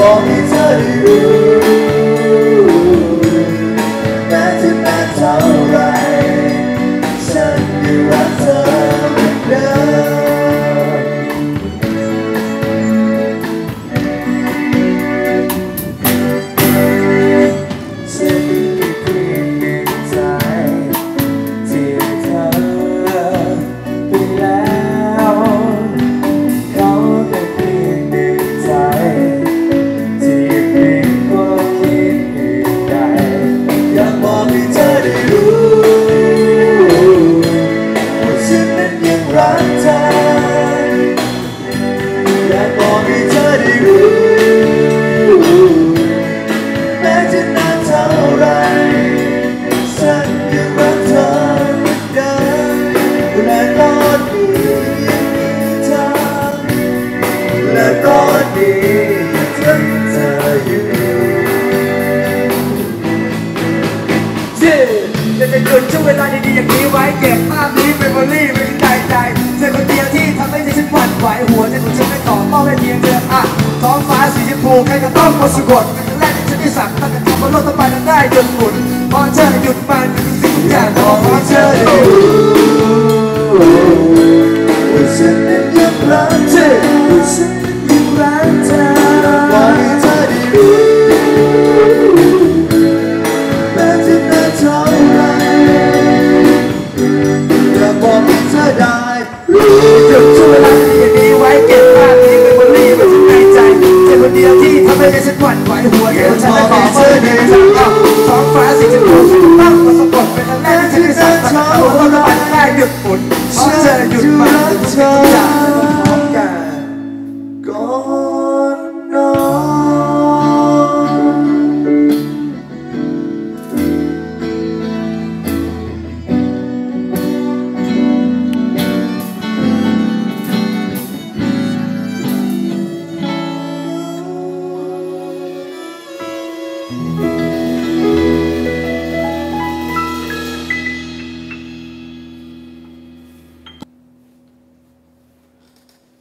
我已在雨。 ดช่วงเวลาดีๆอย่างนี้ไว้เก็บภาพนี้เป็นบอรี่เป็นใจใจเธอคนเดียวที่ทำให้ใจฉันหวั่นไหวหัวใจของฉันไม่ต่อมอบให้เพียงเธออะท้องฟ้าสีชมพูใครก็ต้องมาสะกดเป็นแรกที่ฉันได้สั่งตั้งแต่ทำบนโลกทั้งใบนั้นได้จนหมุนพอเธอหยุดมันทุกสิ่งทุกอย่างขอเธอ